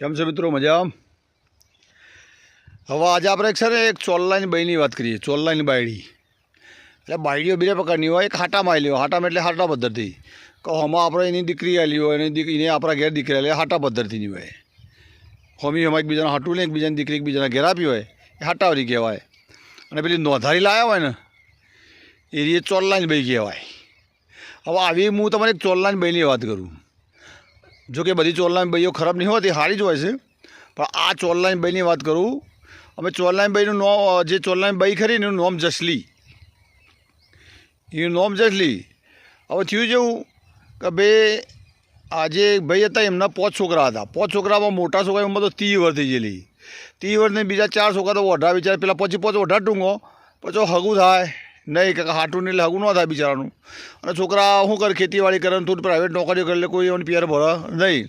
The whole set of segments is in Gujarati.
કેમ છે મિત્રો? મજા હવે આજે આપણે એક છે ને એક ચોલ્લાની બાઈની વાત કરીએ ચોલ્લાની બાયડી. એટલે બાયડીઓ બે પ્રકારની હોય, એક હાટામાં આવેલી હોય. હાટામાં એટલે હાટા પદ્ધતિ કે હમાં આપણે એની દીકરી આવેલી હોય એની દીકરી એને આપણા ઘેર દીકરી આવેલી હાટા પદ્ધતિની હોય. હોમી હમા એકબીજાના હાટું ને એકબીજાની દીકરી એકબીજાના ઘેર આપી હોય, એ હાટાવરી કહેવાય. અને પેલી નોંધારી લાવ્યા હોય ને એ રીતે ચોલ્લાની બઈ કહેવાય. હવે આવી હું તમારે ચોલ્લાની બાઈની વાત કરું. જો કે બધી ચોલ્લાની બહીઓ ખરાબ નહીં હોતી સારી જ હોય છે. પણ આ ચોલનાની બહીની વાત કરું, અમે ચોલ્લાની બહીનું નો જે ચોલ્લાની બહી ખરી એનું નોમ જસલી. એનું નોમ જસલી. હવે થયું જેવું કે ભાઈ, આ જે ભાઈ હતા એમના પાંચ છોકરા હતા. પાંચ છોકરામાં મોટા છોકરા એમાં તો ત્રીસ વર્ષ થઈ ગયેલી. ત્રીસ વર્ષને બીજા ચાર છોકરા તો ઓઢા બિચારા પેલા પછી પાંચ ઓઢા ટૂંગો પછી હગું થાય. નહીં કાકા હાટું નહીં હગું ન થાય બિચારાનું. અને છોકરા શું કરે, ખેતીવાડી કરે થોડી પ્રાઇવેટ નોકરીઓ કરે કોઈ એમને પિયર ભરે નહીં.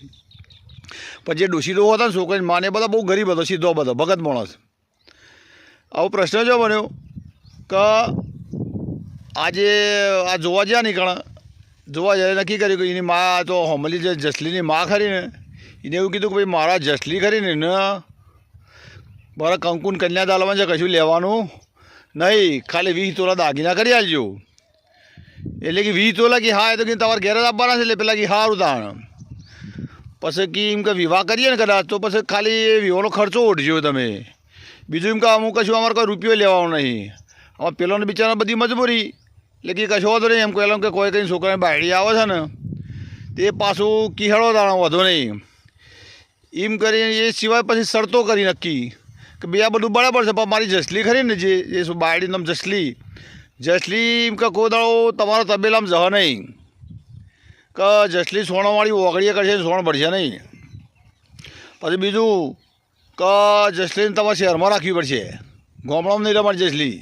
પછી જે ડોશીડો હતા ને છોકરાની, માને બધા બહુ ગરીબ હતો, સીધો બધો, ભગત માણસ. આવો પ્રશ્ન જો બન્યો કે આજે આ જોવા જ્યાં નીકળ જોવા જાય નક્કી કર્યું કે એની મા તો હોમલી જે જસલીની મા ખરી ને એને એવું કીધું કે ભાઈ મારા જસલી ખરી ને, મારા કંકુન કન્યા દાલમાં છે કશું લેવાનું નહીં, ખાલી વીસ તોલા દાગીના કરી આલજો. એટલે કે વીસ તોલા કે હા એ તો કે તમારે ઘેર જ આપવાના છે એટલે પેલા કે સારું તાણ. પછી કે એમ કે વિવાહ કરીએ ને કદાચ, તો પછી ખાલી એ વિવાહનો ખર્ચો ઓઢજો તમે. બીજું એમ કે અમુક કશું અમારે કોઈ રૂપિયો લેવાનો નહીં. આમાં પેલોને બિચારા બધી મજબૂરી. એટલે કે કશો વાંધો નહીં, એમ કહેલો કે કોઈ કંઈ છોકરાની બાયડી આવે છે ને, તે પાછું કિહળો દાણો વધો નહીં. એમ કરીને એ સિવાય પછી શરતો કરી નક્કી. કે બે આ બધું બરાબર છે, પણ મારી જસલી ખરી ને જે એ શું બાયડી નામ જસલી. જસલી એમ કે કોઈ દાડો તમારો તબેલામ જહ નહીં. કે જસલી સોણવાળી ઓગળીએ કરશે સોણ ભરશે નહીં. પછી બીજું કે જસલીને તમારે શહેરમાં રાખવી પડશે. ગામડામાં નહીં તમારી જસલી.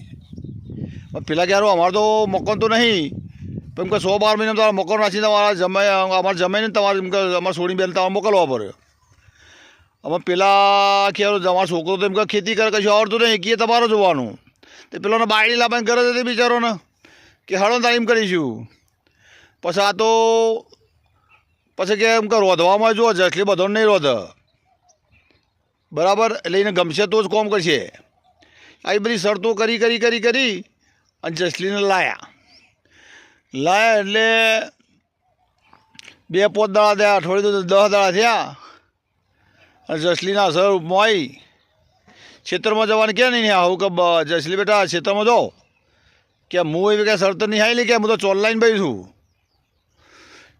પેલા ક્યારે અમારે તો મકાન તો નહીં. એમ કે સો બાર મહિના તમારે મકાન રાખીને તમારા જમાઈ અમારે જમાઈને તમારે એમ કે અમારે સોળી બેન તમારે મોકલવા પડે. અમે પેલા કે અમારો છોકરો તો એમ કે ખેતી કરે, કશું આવડતું નહીં કે તમારો જોવાનું. તે પેલોને બાયડી લાવવાની કરે છે તે બિચારોને કે હળો તાલીમ કરીશું. પછી આ તો, પછી કે, એમ કે રોધવામાં જુઓ છે એટલે બધો નહીં રોધ. બરાબર? એટલે એને ગમશે તો જ કોમ કરશે. આવી બધી શરતો કરી કરી કરી કરી અને જસલીને લાયા. લાયા એટલે બે પોત દાડા થયા, અઠવાડિયું દસ દાડા થયા. જસલીના સર મોઈ આવી ખેતરમાં જવાનું કે નહીં આવું કે જસલી બેટા ખેતરમાં જાઓ કે હું એવી કાંઈ શરત નહીં આવેલી કે હું તો ચોલ્લાઈને ભાઈ છું.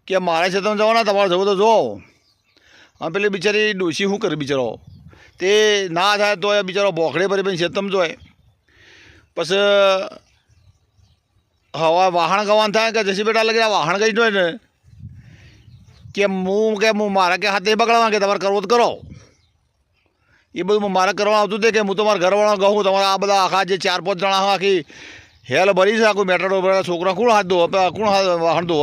કે મારે ખેતરમાં જવાના, તમારે જવું તો જો. અને પેલી બિચારી ડોસી શું કરે બિચારો? તે ના થાય તો એ બિચારો બોખડે ભરી પછી ખેતરમાં જોય. પછી હવા વાહણ ગવાન થાય કે જસી બેટા લગે વાહણ ગઈ જોઈએ ને કે હું કે હું મારા કે હાથે બગડવા કે તમારે કરવો તો કરો. એ બધું હું મારે કરવાનું આવતું હતું કે હું તમારા ઘરવાળા કહું તમારા આ બધા આખા જે ચાર પાંચ જણા આખી હેલ ભરી છે, આખું મેટર છોકરા કોણ હાથ ધોવા? કોણ હાથ વાહન દો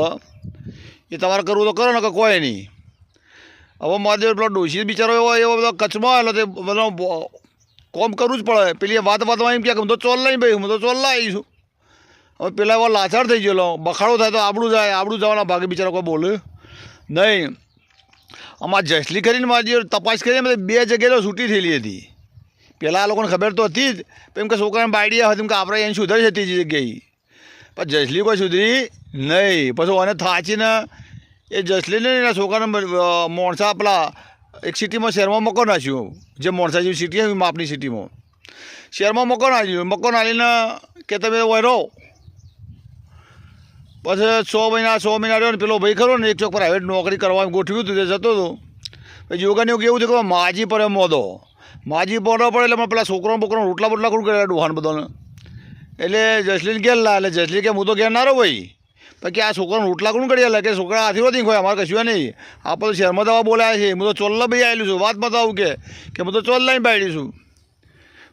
એ તમારે કરવું તો કરો ને કે કોઈ નહીં. હવે મારે પેલો ડોશી બિચારો એવો એવો બધો કચ્છમાં આવેલો તે બધો કોમ કરવું જ પડે. પેલી વાત વાતમાં એમ કે હું તો ચોલ લઈને ભાઈ હું તો ચોલ લાવી છું હવે પેલા એવો લાચાર થઈ ગયેલો. બખાડો થાય તો આબડું જાય આબડું જવાના ભાગે બિચારો કોઈ બોલે. નહીં. આમાં જસલી કરીને મારી તપાસ કરીને બે જગ્યાએ છૂટી થયેલી હતી. પહેલાં આ લોકોને ખબર તો હતી જ એમ કે છોકરાને બાયડી હતી એમ કે આપણે એને સુધરી છે ત્રીજી જગ્યાએ. પણ જસલી કોઈ સુધરી નહીં. પછી એને થાચીને એ જસલીને એના છોકરાને મોણસા પેલા એક સિટીમાં શહેરમાં મકો નાખ્યું જે મોણસા જેવી સિટી હતી માપની સિટીમાં. શહેરમાં મકો નાખ્યું મકો આવીને કે તમે રહો. પછી છ મહિના છ મહિના રહ્યો ને પેલો ભાઈ ખરો ને એક ચોક પ્રાઇવેટ નોકરી કરવા ગોઠવ્યું હતું, તે જતો હતો. પછી યોગાને એવું કેવું થયું કે માજી પર મોદો. માજી પર પડે એટલે પેલા છોકરો બોકરો રોટલા બોટલા કરું કરે ડોહાન બધાને. એટલે જસલીન ઘેર લા, એટલે જસલી કે હું તો ઘેર ના રહો ભાઈ. પછી આ છોકરાને રોટલા કોણ કરી આલે કે છોકરા હાથી નથી કોઈ અમારે કશું નહીં. આપણે શહેરમાં દવા બોલાયા છે. હું તો ચોલ્લા ભાઈ આવેલું છું. વાત બતાવું કે હું તો ચોલ્લાની બાયડી છું.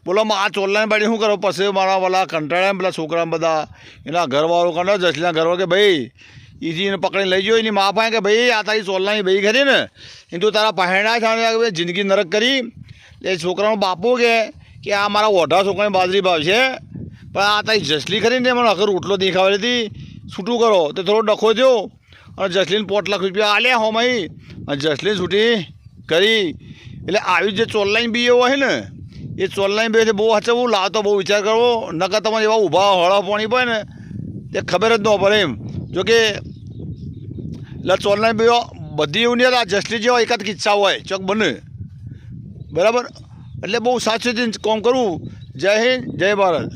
બોલો આ ચોલ્લાની બાયડી શું કરો? પછી મારા વાલા કંટાળ્યા પેલા છોકરા બધા. એના ઘરવાળો કંટાળ જસલીના ઘરવાળો કે, ભાઈ ઈજી એને પકડીને લઈ ગયો એની મા પાસે કે, ભાઈ, આ તારી ચોલ્લાની ભાઈ ખરી ને? એ તું તારા પહેણા છે જિંદગી નરક કરી. એ છોકરાનો બાપો કે કે આ મારા ઓઢા છોકરાની બાજરી ભાવ છે પણ આ તારી જસલી ખરી ને, મને આખર રોટલો દેખાવેલી હતી. છૂટું કરો, તો થોડો ડખો થયો અને જસલીન પોટ લાખ રૂપિયા આલ્યા હોમાઈ અને જસલીન છૂટી કરી. એટલે આવી જે ચોલ્લાઈન બી એવો હોય ને એ ચોલ્લાઈન બે બહુ હચવું લાવતો, બહુ વિચાર કરવો, નકર તમારે એવા ઊભા હળા પાણી પડે ને, તે ખબર જ ન પડે એમ. જોકે, એટલે ચોલ્લાઈન બી બધી એવું નહીં આ જસ્ટિસ જેવા એકાદ કિસ્સા હોય, ચોક બને. બરાબર? એટલે બહુ સાચવીને કામ કરવું જય હિન્દ, જય ભારત.